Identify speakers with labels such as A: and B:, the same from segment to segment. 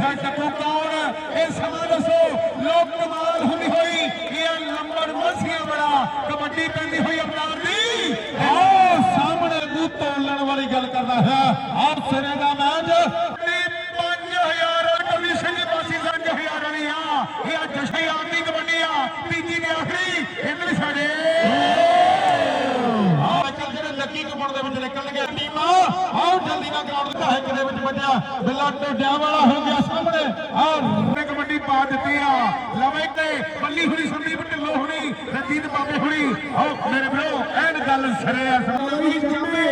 A: Side ਟੱਪੂ ਕੌਣ? ਇਹ ਸਮਾਂ ਦੱਸੋ। ਲੋਕ ਕਮਾਲ ਹੁੰਦੀ ਹੋਈ, ਇਹ ਲੰਬੜ ਮਸੀਆਂ ਬੜਾ ਕਬੱਡੀ ਪੈਂਦੀ ਹੋਈ ਅਵਤਾਰ ਦੀ
B: ਆਹ ਸਾਹਮਣੇ ਮੂੰਹ ਤੋਲਣ ਵਾਲੀ ਗੱਲ ਕਰਦਾ ਹੈ ਆਹ ਸਿਰੇ ਦਾ ਮੈਚ
A: 5000 ਕਵੀ ਸਿੰਘ ਪਾਸੀ 5000 ਵਾਲੀ ਆ ਇਹ ਅੱਜ ਜਸ਼ਨ ਆਦਮੀ ਕਬੱਡੀ ਆ ਤੀਜੀ ਤੇ ਆਖਰੀ ਇੰਦਰ ਸਾਡੇ
B: ਆਹ ਚੱਲ ਜਿਹੜੇ ਲੱਕੀ ਕਪੜ ਦੇ ਵਿੱਚ ਨਿਕਲਣਗੇ ਟੀਮਾਂ ਨਾਲ ਗਰਾਊਂਡ ਦਾ ਹਿੱਕ ਦੇ ਵਿੱਚ ਵੱਜਿਆ? ਬਿੱਲਾ ਟੋਡਿਆਂ ਵਾਲਾ ਹੋ ਗਿਆ ਸਾਹਮਣੇ।
A: ਨੇ ਕਬੱਡੀ ਪਾ ਦਿੱਤੀ ਆ। ਲਵੇ ਤੇ ਬੱਲੀ ਹੁਣੀ ਸੰਦੀਪ ਢਿੱਲੋਂ ਹੁਣੀ ਰਜੀਤ ਬਾਬੇ ਹੁਣੀ। ਆਓ ਮੇਰੇ ਵੀਰੋ ਐਨ ਗੱਲ ਸਰੇ ਆ। ਸਭੀ ਜੰਮੇ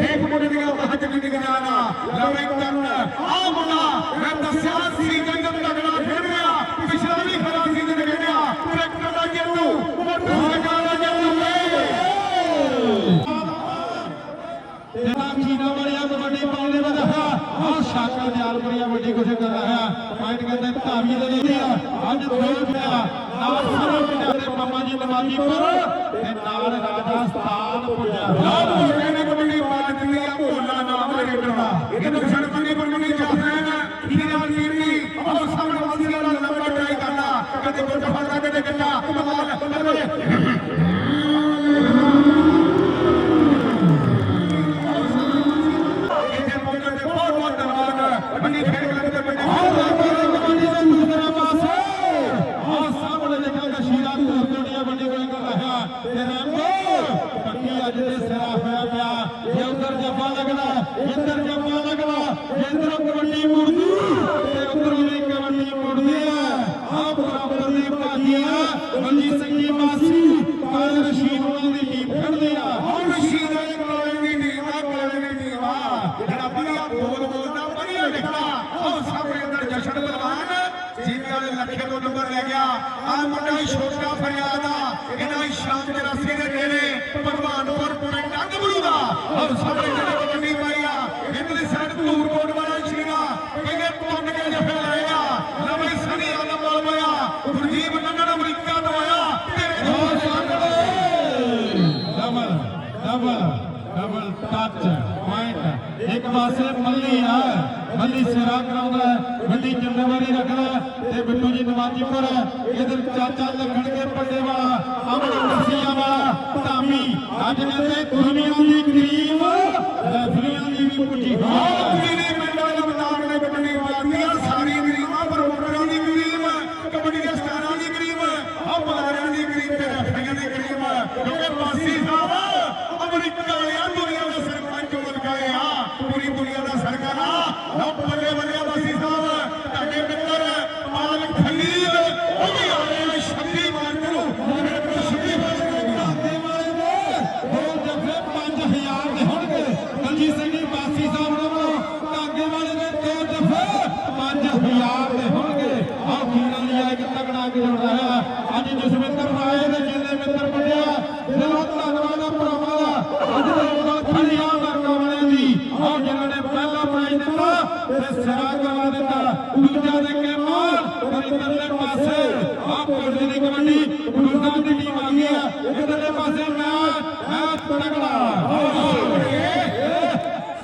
A: ਇੱਕ ਮੁੰਡੇ ਦੀਆਂ ਹੱਥ ਦੀ ਨਿਗਰਾਨਾ ਲਵੇ ਕਰਨ ਆ ਮੁੰਡਾ ਮੈਂ ਦੱਸਿਆ ਸੀ ਜੰਗਮ ਤਗੜਾ ਖੇਡਿਆ ਪਿਛਲਾ ਵੀ ਖਰਾ ਸੀ ਤੇ ਖੇਡਿਆ ਟਰੈਕਟਰ ਦਾ ਜੇਤੂ ਮੋਟਰਸਾਈਕਲ ਦਾ ਜੇਤੂ
B: ਜਿਹੜਾ ਵਾਲਿਆ ਕਬੱਡੀ ਪਾਉਣ ਦੇ ਵਿੱਚ ਆਹ ਸ਼ਾਕਾ ਦਿਆਲਪੁਰੀਆ ਵੱਡੀ ਕੋਸ਼ਿਸ਼ ਕਰ ਰਿਹਾ ਹੈ ਪੁਆਇੰਟ ਕਹਿੰਦੇ ਧਾਵੀ ਦੇ ਲਈ ਆ ਅੱਜ ਦੋ ਪਿਆ ਨਾਲ ਸਾਰੇ ਪਿੰਡਾਂ ਦੇ ਮਾਮਾ ਜੀ ਨਵਾਜੀਪੁਰ ਤੇ ਨਾਲ ਰਾਜਸਥਾਨ ਪੁੱਜਾ
A: ਲਾਭ ਹੋ ਗਏ ਨੇ ਕਬੱਡੀ ਪਾ ਦਿੱਤੀ ਆ ਭੋਲਾ ਨਾਮ ਦੇ ਰੇਡਰ ਦਾ ਇਹ ਤਾਂ ਸੜਕਾਂ ਪਰ ਮੰਨੀ ਚਾਹਦਾ ਹੈ ਹੀਰਾ ਜੀਵਨੀ ਉਹ ਸਾਹਮਣੇ ਵਾਲੀ ਦਾ ਲੰਬਾ ਟਰਾਈ ਕਰਨਾ ਕਦੇ ਗੁੱਟ ਫੜਦਾ ਕਦੇ ਗੱਡਾ ਕਮਾਲ ਕਦੇ ਇੱਥੇ ਪਹੁੰਚਣ ਦੇ ਬਹੁਤ ਬਹੁਤ ਧੰਨਵਾਦ ਮੰਨੀ ਖੇਡ ਕਲੱਬ ਦੇ ਵੱਡੇ
B: ਆਹ ਲੱਗੇ ਨੇ ਕਬੱਡੀ ਦੇ ਦੂਸਰੇ ਪਾਸੇ ਆਹ ਸਾਹਮਣੇ ਦੇਖਾਂਗੇ ਸ਼ੀਰਾ ਕੋਟੜੀਆਂ ਵੱਡੀ ਗੋਲੀ ਕਰ ਰਿਹਾ ਤੇ ਰੈਂਬੋ ਪੱਕੀ ਅੱਜ ਦੇ ਸਿਰਾ ਹੋਇਆ ਪਿਆ। ਜੇ ਉਧਰ ਜੱਫਾ ਲੱਗਦਾ ਇੱਧਰ ਜੱਫਾ ਲੱਗਦਾ ਇੱਧਰ ਕਬੱਡੀ ਮੁੜਦੀ, ਤੇ ਉਧਰ ਵੀ ਕਬੱਡੀ ਮੁੜਦੀ ਹੈ ਆਹ ਬਰਾਬਰ ਦੀ ਭਾਜੀਆਂ ਮਨਜੀਤ ਸਿੰਘ ਜੀ ਮਾਸੀ ਕਾਲ ਰਸ਼ੀਦ ਉਹਨਾਂ ਦੀ ਟੀਮ ਖੜਦੀ ਆ।
A: ਹੁਣ ਸ਼ੀਰਾ ਦੇ ਕੋਲੇ ਵੀ ਨੀਵਾ ਕੋਲੇ ਵੀ ਨੀਵਾ ਜਿਹੜਾ ਵਧੀਆ ਬੋਲ ਬੋਲਦਾ ਵਧੀਆ ਲਿਖਦਾ, ਉਹ ਸਾਹਮਣੇ ਅੰਦਰ ਜਸ਼ਨ ਪਹਿਲਵਾਨ ਜੀਵੀ ਲੱਖੇ ਤੋਂ ਨੰਬਰ ਲੈ ਗਿਆ। ਆ ਮੁੰਡਾ ਛੋਟਾ ਫਰਿਆਦ ਇਹਨਾਂ ਹੀ 84 ਦੇ ਡੇਰੇ ਭਗਵਾਨਪੁਰ ਪੁਣੇ ਡੰਗ ਬਰੂ ਔਰ ਸਾਹਮਣੇ ਜਿਹੜੇ ਕਬੱਡੀ ਪਾਈ ਆ ਇਧਰਲੀ ਸਾਈਡ ਧੂਰ ਵਾਲਾ ਸ਼ੀਰਾ ਕਹਿੰਦੇ ਪੁੰਨ ਕੇ ਜਫੇ ਲਾਏਗਾ ਨਵੇਂ ਸਣੀ ਆਲਮ ਵਾਲ ਹੋਇਆ ਗੁਰਜੀਤ ਨੰਗਣ ਅਮਰੀਕਾ ਤੋਂ ਆਇਆ, ਤੇਰੇ
B: ਦੋ double double double touch point ਇੱਕ ਪਾਸੇ ਮੱਲੀ ਆ। ਮੱਲੀ ਸਿਰਾ ਕਰਾਉਂਦਾ ਹੈ, ਵੱਡੀ ਜ਼ਿੰਮੇਵਾਰੀ ਰੱਖਦਾ ਤੇ ਬਿੱਟੂ ਜੀ ਨਵਾਜੀਪੁਰ ਇਧਰ ਚਾਚਾ ਲੱਗਣਗੇ ਪੱਡੇ ਵਾਲਾ ਅਮਨ ਦਸੀਆਂ ਵਾਲਾ ਧਾਮੀ। ਅੱਜ ਕਹਿੰਦੇ ਦੁਨੀਆ ਦੀ ਕਰੀਮ ਰੈਫਰੀਆਂ ਦੀ ਵੀ ਪੁੱਜੀ ਹਾਂ
A: ਜਿਹੜੇ ਪਿੰਡਾਂ ਦੇ ਮੈਦਾਨ ਨੇ ਕਬੱਡੀ ਪਾਉਂਦੀਆਂ ਸਾਰੀ ਗਰੀਮਾਂ ਪ੍ਰਮੋਟਰਾਂ ਦੀ ਗਰੀਮ ਕਬੱਡੀ ਦੇ ਸਟਾਰਾਂ ਦੀ ਗਰੀਮ ਆ ਬੁਲਾਰਿਆਂ ਦੀ ਗਰੀਮ ਤੇ ਰੈਫਰੀਆਂ ਦੀ ਗਰੀਮ ਕਿਉਂਕਿ ਪਾਸੀ ਸਾਹਿਬ ਅਮਰੀਕਾ ਵਾਲਿਆਂ ਦੁਨੀਆ ਦੇ ਸਰਪੰਚ ਬਣ ਗਏ ਆ ਪੂਰੀ ਦੁਨੀਆ ਦਾ ਸਰਕਾਰਾ ਲਓ ਬੱਲੇ ਬੱਲੇ ਬਾਸੀ ਸਾਹਿਬ ਤੁਹਾਡੇ ਮਿੱਤਰ ਮਾਲਕ ਖਲੀਲ ਉਹ ਵੀ ਆ ਰਹੇ ਆ 26 ਮਾਰਚ ਨੂੰ ਮੇਰੇ ਕੋਲ 26 ਮਾਰਚ ਨੂੰ
B: ਧਾਗੇ ਵਾਲੇ ਦੇ ਦੋ ਜਫੇ 5000 ਦੇ ਹੋਣਗੇ ਦਲਜੀਤ ਸਿੰਘ ਜੀ ਬਾਸੀ ਸਾਹਿਬ ਦੇ ਵੱਲੋਂ ਧਾਗੇ ਵਾਲੇ ਦੇ ਦੋ ਜਫੇ 5000 ਦੇ ਹੋਣਗੇ ਆਹ ਖੀਰਾਂ ਦੀ ਇੱਕ ਤਗੜਾ ਕੇ ਜੁੜਦਾ ਹੈ ਅੱਜ ਜਸਵਿੰਦਰ ਰਾਏ ਦੇ ਜਿੰਨੇ ਮਿੱਤਰ ਬਣਿਆ ਦਿਲੋਂ ਧੰਨਵਾਦ ਆ ਭਰਾਵਾਂ ਦਾ ਅੱਜ ਦੇ ਨਾਲ ਖੜੀਆਂ ਵਰਗਾਂ ਵਾਲਿਆਂ ਦੀ ਆਹ ਜਿਨ੍ਹਾਂ ਨੇ ਪਹਿਲਾ ਦਿੱਤਾ ਤੇ ਸਿਰਾ ਕਰਵਾ ਦਿੱਤਾ, ਦੂਜਾ ਦੇ ਕੇ ਮਾਰ ਇਧਰਲੇ ਪਾਸੇ, ਆਹ ਕੋਲੇ ਦੀ ਕਬੱਡੀ ਗੁਰਦਾਂ ਦੀ ਟੀਮ ਆ ਗਈ ਆ, ਇਧਰਲੇ ਪਾਸੇ ਮੈਚ ਮੈਚ ਤਗੜਾ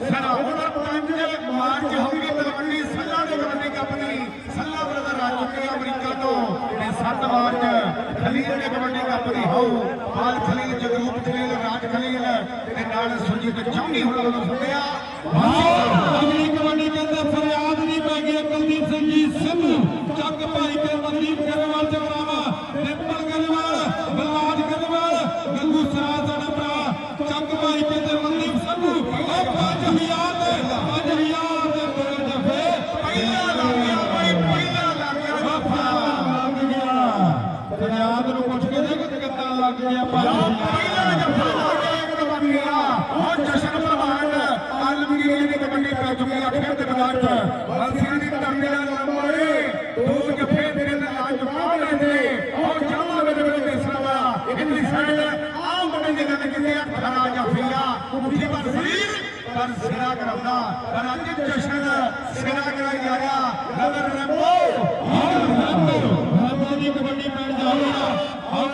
A: ਸਾਡਾ ਹੁਣ ਪੰਜ ਮਾਰਚ ਹੋਊਗੀ ਕਬੱਡੀ, ਸੱਲਾ ਦੇ ਕਬੱਡੀ ਕੱਪ ਸੱਲਾ ਬ੍ਰਦਰ ਆ ਚੁੱਕੇ ਅਮਰੀਕਾ ਤੋਂ, ਤੇ 7 ਮਾਰਚ ਖਲੀਲ ਦੇ ਕਬੱਡੀ ਕੱਪ ਹੋਊ। ਪਾਲ ਖਲੀਲ ਜਗਰੂਪ ਖਲੀਲ ਰਾਜ ਖਲੀਲ ਤੇ ਨਾਲ ਸੁਰਜੀਤ ਚੌਂਡੀ ਹੁਣ ਨੂੰ ਫੁੱਟਿਆ।
B: ਅਗਲੀ ਕਬੱਡੀ ਕਹਿੰਦੇ ਫਰਿਆਦ ਨਹੀਂ ਪੈ ਗਈ ਕੁਲਦੀਪ ਸਿੰਘ ਜੀ ਸਿੱਧੂ ਚੱਕ ਭਾਈ ਤੇ ਮਨਦੀਪ ਕਰਵਾਲ ਜਗਰਾਵਾ ਨਿੰਪਲ ਕਰਵਾਲ ਬਲਵਾਜ ਕਰਵਾਲ ਗੰਗੂ ਸਰਾਜ ਸਾਡਾ ਭਰਾ ਚੱਕ ਭਾਈ ਤੇ ਤੇ ਮਨਦੀਪ ਸੰਧੂ ਉਹ 5000 ਦੇ 5000 ਦੇ ਦੋ ਜਫੇ
A: ਪਹਿਲਾ ਲੱਗ ਗਿਆ ਬਈ ਪਹਿਲਾ ਲੱਗ ਗਿਆ ਜੱਫਾ
B: ਲੱਗ ਗਿਆ ਫਰਿਆਦ ਨੂੰ ਪੁੱਛ ਕੇ ਦੇਖ ਕਿੱਦਾਂ ਲੱਗ ਗਿਆ
A: ਪਹਿਲਾ
B: 5000
A: ਜੱਫਾ ਲੱਗ ਗਿਆ ਇੱਕ ਕਬੱਡੀ ਆ ਉਹ ਜਸ਼ਨ ਪ੍ਰਵਾਨ ਆਲਮਗੀਰ ਦੀ ਕਬੱਡੀ ਪੈ ਚੁੱਕੀ ਆ ਤੇ ਮੈਦਾਨ 'ਚ। ਬਲਸੀਆਂ ਦੀ ਧਰਤੀ ਦਾ ਲੰਬੋਏ ਦੋ ਜੱਫੇ ਤੇਰੇ ਨਾਲ ਅੱਜ ਪਾਉਣੇ ਨੇ ਉਹ ਜਾਵਾਂਗੇ ਦੇ ਵਿੱਚ ਦੇਸਰਾ ਵਾਲਾ ਇੰਨੀ ਸਾਈਡ ਆਮ ਬਣੇ ਦੀ ਗੱਲ ਕੀਤੀ ਆ ਖਰਾ ਜਾਫੀਆ ਦੂਜੀ ਵਾਰ ਸਰੀਰ ਪਰ ਸਿਰਾ ਕਰਾਉਂਦਾ। ਪਰ ਅੱਜ ਜਸ਼ਨ ਸਿਰਾ ਕਰਾਈ ਜਾ ਰਿਹਾ। ਨਗਰ ਰੰਬੋ
B: ਰਾਮੋ ਦੀ ਕਬੱਡੀ ਪੈਣ ਜਾ ਰਹੀ। ਆ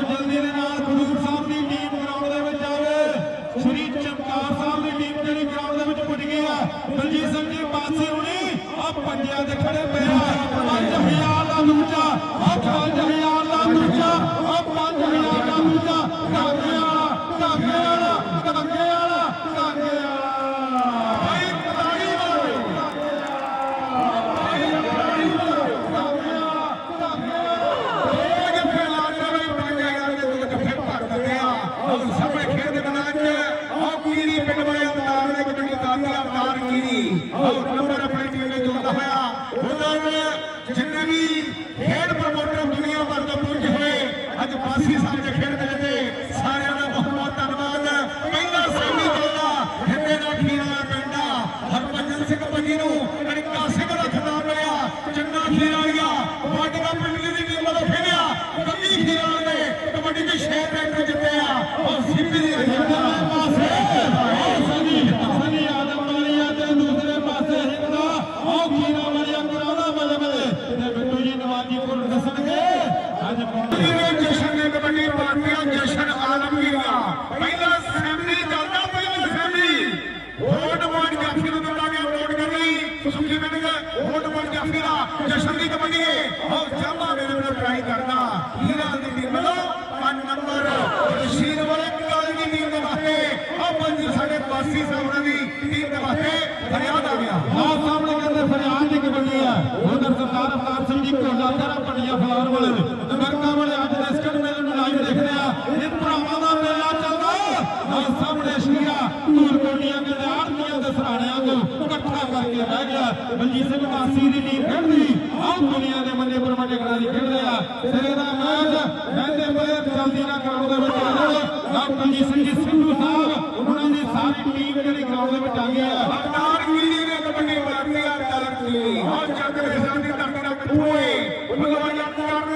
B: ਬਲਜੀਤ ਸਿੰਘ ਵਾਸੀ ਦੀ ਟੀਮ ਖੇਡਦੀ। ਆਹ ਦੁਨੀਆ ਦੇ ਬੰਦੇ ਪਰਮਟੇ ਖਿਡਾਰੀ ਖੇਡਦੇ ਆ। ਸਿਰੇ ਦਾ ਮੈਚ ਕਹਿੰਦੇ ਪਲੇਅਰ ਜਲਦੀ ਨਾਲ ਗਰਾਊਂਡ ਦੇ ਵਿੱਚ ਆ ਜਾਓ। ਆਹ ਬਲਜੀਤ ਸਿੰਘ ਜੀ, ਸਿੱਧੂ ਸਾਹਿਬ, ਉਹਨਾਂ ਦੀ ਸਾਰੀ ਟੀਮ ਜਿਹੜੀ ਗਰਾਊਂਡ ਦੇ ਵਿੱਚ ਆ ਗਈ ਆ।
A: ਅਵਤਾਰ ਗਿਰੀ ਨੇ ਕਬੱਡੀ ਮਾਰਦੀ ਆ ਤਰੱਕੀ ਔਰ ਚੱਕ ਦੇ ਸਾਡੀ ਧਰਤੀ ਦਾ ਪਿੱਠੂਏ ਬੁਲਵਾ ਜੱਟ ਕਰਨ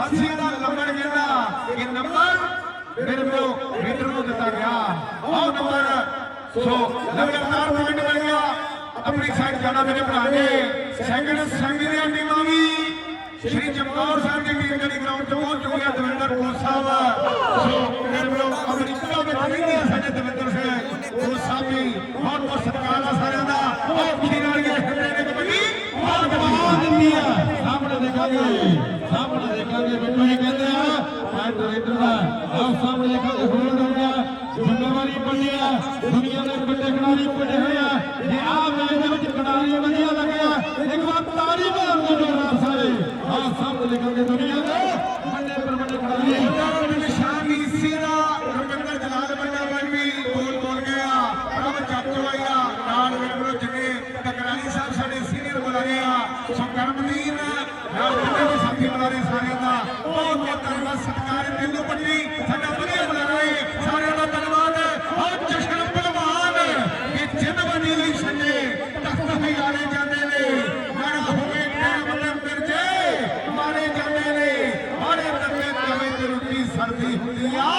A: ਹਸੀਆਂ ਦਾ ਨੰਬਰ ਜਿਹੜਾ ਇਹ ਨੰਬਰ ਮੇਰੇ ਕੋਲ ਮੀਟਰ ਨੂੰ ਦਿੱਤਾ ਗਿਆ। ਆਹ ਨੰਬਰ। ਸੋ ਲਗਾਤਾਰ ਪੁਆਇੰਟ ਬਣ ਆਪਣੀ ਸਾਈਡ ਜਾਣਾ ਮੇਰੇ ਭਰਾ ਨੇ। ਸੈਕਿੰਡ ਸੰਗੀ ਦੀਆਂ ਟੀਮਾਂ ਵੀ ਸ਼੍ਰੀ ਚਮਕੌਰ ਸਾਹਿਬ ਦੀ ਟੀਮ ਜਿਹੜੀ ਗਰਾਊਂਡ 'ਚ ਪਹੁੰਚ ਚੁੱਕੀ ਹੈ, ਦਵਿੰਦਰ ਕੋਲ ਸਾਹਿਬ। ਸੋ ਮੇਰੇ ਕੋਲ ਅਮਰੀਕਾ ਵਿੱਚ ਰਹਿੰਦੇ ਆ ਸਾਡੇ ਦਵਿੰਦਰ ਸਿੰਘ। ਕੋਲ ਸਾਹਿਬ ਵੀ ਬਹੁਤ ਬਹੁਤ ਸਤਿਕਾਰ ਆ ਸਾਰਿਆਂ ਦਾ। ਉਹ ਖੀਰ ਵਾਲੀਆਂ ਖੇਡਦੇ ਨੇ ਕਬੱਡੀ ਬਹੁਤ
B: ਦਬਾ
A: ਬਹੁਤ
B: ਦਿੰਦੀ ਆ ਸਾਹਮਣੇ ਦੇਖਾਂਗੇ ਸਾਹਮਣੇ ਦੇਖਾਂਗੇ। ਬਿੱਟੂ ਜੀ ਕਹਿੰਦੇ ਆ, ਮੈਂ ਡਾਇਰੈਕਟਰ ਦਾ। ਆਹ ਸਾਹਮਣੇ ਦੇਖਾਂਗੇ। ਹੋਲਡ ਹੋ ਗਿਆ ਜ਼ਿੰਮੇਵਾਰੀ ਬਣੀ ਆ, ਦੁਨੀਆ ਦੇ ਵੱਡੇ ਖਿਡਾਰੀ ਪੁੱਜੇ ਹੋਏ ਆ। ਜੇ ਆਹ ਮੈਚ ਦੇ ਵਿੱਚ ਖਿਡਾਰੀ ਵਧੀਆ ਲੱਗਿਆ, ਇੱਕ ਵਾਰ ਤਾੜੀ ਮਾਰ ਦਿਓ ਸਾਰੇ। ਆਹ ਸਾਹਮਣੇ ਦੇਖਾਂਗੇ ਦੁਨੀਆ ਦੇ। ਵੱਡੇ ਪਰ ਵੱਡੇ ਖਿਡਾਰੀ
A: ਉਹਨਾਂ ਨਿਸ਼ਾਨੀ ਸੀਰਾ ਰਵਿੰਦਰ ਜਲਾਲ ਬੰਦਾ ਬਾਈ ਵੀ ਬੋਲ ਬੋਲ ਗਿਆ ਰਮ ਚਾਚੋ ਆਇਆ ਨਾਲ ਮੇਰੇ ਕੋਲ ਜਿੰਨੇ ਟਕਰਾਲੀ ਸਾਹਿਬ ਸਾਡੇ ਸੀਨੀਅਰ ਬੁਲਾਰੇ ਆ ਸੋ ਕਰਮਦੀਨ ਨਾਲ ਜਿੰਨੇ ਵੀ ਸਾਥੀ ਬੁਲਾਰੇ ਸਾਰਿਆਂ ਦਾ ਬਹੁਤ ਬਹੁਤ ਧੰਨਵਾਦ ਸਤਿਕਾਰ ਹੈ ਦਿਲੋਂ ਪੱਟੀ ਸਾਡਾ ਵਧੀਆ ਬੁਲਾਰੇ ਸਾਰਿਆਂ ਦਾ ਧੰਨਵਾਦ ਔਰ ਜਸ਼ਨ ਪਹਿਲਵਾਨ ਇਹ ਜਿੰਦ ਬਣੀ ਲਈ ਸੰਜੇ ਤਖਤ ਹਜ਼ਾਰੇ ਜਾਂਦੇ ਨੇ ਮਨ ਹੋਵੇ ਟਾਈਮ ਲੰਬਰ ਜੇ ਮਾਰੇ ਜਾਂਦੇ ਨੇ ਮਾਰੇ ਤੱਕੇ ਤਵੇ ਤੇ ਰੁੱਟੀ ਸਰਦੀ ਹੁੰਦੀ ਆ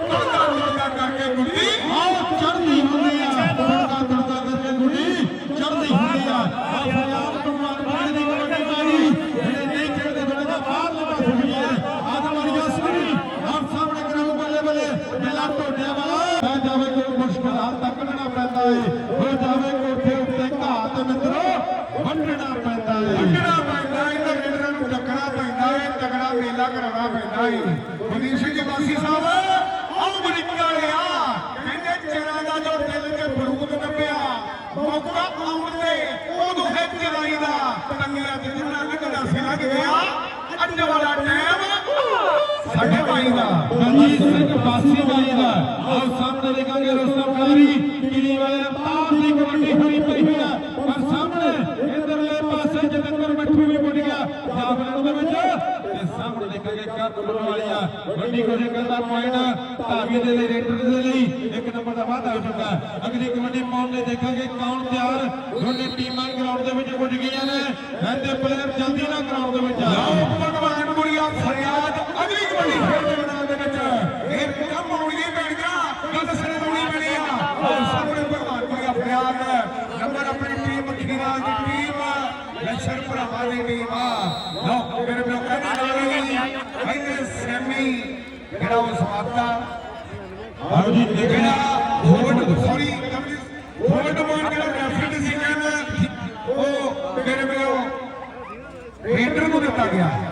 A: ਤੁਰਦਾ ਤੁਰਦਾ ਕਰਕੇ ਗੁੱਡੀ
B: ਆਹ ਚੜ੍ਹਦੀ ਹੁੰਦੀ ਆ ਤੁਰਦਾ ਤੁਰਦਾ ਕਰਕੇ ਗੁੱਡੀ ਚੜ੍ਹਦੀ ਹੁੰਦੀ ਆ ਆਹ ਫਰਿਆਦ ਕੁਮਾਰ ਬਾਣੇ ਦੀ ਕਬੱਡੀ ਮਾਰੀ ਜਿਹੜੇ ਨਹੀਂ ਖੇਡਦੇ ਥੋੜੇ ਜਿਹਾ ਬਾਹਰ ਲਗਾ ਸੁਣੀ ਹੈ ਆਦਮ ਵਾਲੀਆ ਸੁਣੀ ਆਹ ਸਾਹਮਣੇ ਕਰਾਉ ਬੱਲੇ ਬੱਲੇ ਮੇਲਾ ਟੋਟਿਆਂ ਵਾਲਾ ਮੈਂ ਜਾਵੇ ਕੋਈ ਮੁਸ਼ਕਲ ਹਾਲ ਤੱਕ ਕੱਢਣਾ ਪੈਂਦਾ ਏ ਹੋ ਜਾਵੇ ਕੋਠੇ ਉੱਤੇ ਘਾਹ ਤੇ ਮਿੱਤਰੋ ਵੰਡਣਾ ਪੈਂਦਾ ਏ
A: ਵੱਢਣਾ ਪੈਂਦਾ ਇਹਨਾਂ ਰੇਡਰਾਂ ਨੂੰ ਡੱਕਣਾ ਪੈਂਦਾ ਏ ਤਗੜਾ ਮੇਲਾ ਕਰਾਉਣਾ ਪੈਂਦਾ ਏ। ਮਨੀਸ਼ ਸਿੰਘ ਵਾਸੀ ਸਾਹਿਬ ਆਹ ਅਮਰੀਕਾ ਗਿਆ ਕਹਿੰਦੇ ਚਿਰਾਂ ਦਾ ਜੋ ਦਿਲ ਤੇ ਬਰੂਦ ਨੱਪਿਆ, ਮੌਕਾ ਆਉਣ ਤੇ ਉਦੋਂ ਹੈ ਚਿਰਾਈ ਦਾ ਟੰਗਿਆ ਤੇ ਜਿੰਨਾ ਲੱਗਦਾ ਸੀ ਲੱਗ ਗਿਆ। ਅੱਜ ਵਾਲਾ ਟਾਈਮ ਸਾਡੇ ਭਾਈ ਦਾ।
B: ਬਲਜੀਤ ਸਿੰਘ ਬਾਸੀ ਬਾਈ ਦਾ। ਆਓ ਸਾਹਮਣੇ ਦੇਖਾਂਗੇ ਰਸਤਾ ਖਿਡਾਰੀ ਪੀੜੀ ਵਾਲੇ ਰਫਤਾਰ ਦੀ ਕਬੱਡੀ ਹੋਈ ਪਈ ਹੋਈ ਆ ਪਰ ਸਾਹਮਣੇ ਇਧਰਲੇ ਪਾਸੇ ਜਤਿੰਦਰ ਮੱਠੂ ਵੀ ਪੁੱਜ ਗਿਆ ਜਾਫਰ ਦੇ ਵਿੱਚ ਤੇ ਸਾਹਮਣੇ ਦੇਖਾਂਗੇ ਕਾ ਕੁੱਲਰ ਵਾਲੀਆ ਵੱਡੀ ਕੋਸ਼ਿਸ਼ ਕਰਦਾ ਪੁਆਇੰਟ ਧਾਵੀ ਦੇ ਲਈ, ਰੇਡਰ ਦੇ ਲਈ। ਇੱਕ ਨੰਬਰ ਦਾ ਵਾਧਾ ਹੋ ਚੁੱਕਾ ਅਗਲੀ ਕਬੱਡੀ ਪਾਉਣ ਲਈ ਦੇਖਾਂਗੇ ਕੌਣ ਤਿਆਰ। ਦੋਨੇ ਟੀਮਾਂ ਗਰਾਊਂਡ ਦੇ ਵਿੱਚ ਪੁੱਜ ਗਈਆਂ ਨੇ। ਇਹਦੇ ਪਲੇਅਰ ਜਲਦੀ ਨਾਲ ਗਰਾਊਂਡ ਦੇ ਵਿੱਚ ਆ।
A: ਲਓ ਭਗਵਾਨ ਗੁੜੀਆ, ਫਰਿਆਦ। ਅਗਲੀ ਕਬੱਡੀ ਖੇਡ ਦੇ ਮੈਦਾਨ ਦੇ ਵਿੱਚ। ਇਹ ਕੰਮ ਹੋਣੀ ਪੈਣ ਗਿਆ ਗੱਲ ਸਣੇ ਹੋਣੀ ਪੈਣੀ ਆ। ਆਹ ਸਾਹਮਣੇ ਭਗਵਾਨ ਗੁੜੀਆ, ਫਰਿਆਦ। ਨੰਬਰ ਆਪਣੀ ਟੀਮ ਖੀਰਾ ਦੀ ਟੀਮ ਲਸ਼ਰ ਭਰਾਵਾਂ ਦੀ ਟੀਮ ਆ। ਲਓ, ਮੇਰੇ ਲੋਕਾਂ ਦੀ ਨਾਲ ਇਹਨੇ ਸੈਮੀ ਜਿਹੜਾ ਉਹ ਸਮਾਪਤਾ
B: ਆਓ ਜੀ
A: ਜਿਹੜਾ ਹੋਲਡ ਸੌਰੀ ਹੋਲਡ ਮਾਰ ਜਿਹੜਾ ਰੈਫਰੀ ਡਿਸੀਜਨ ਉਹ ਮੇਰੇ ਮੇਰੋ ਰੇਡਰ ਨੂੰ ਦਿੱਤਾ ਗਿਆ।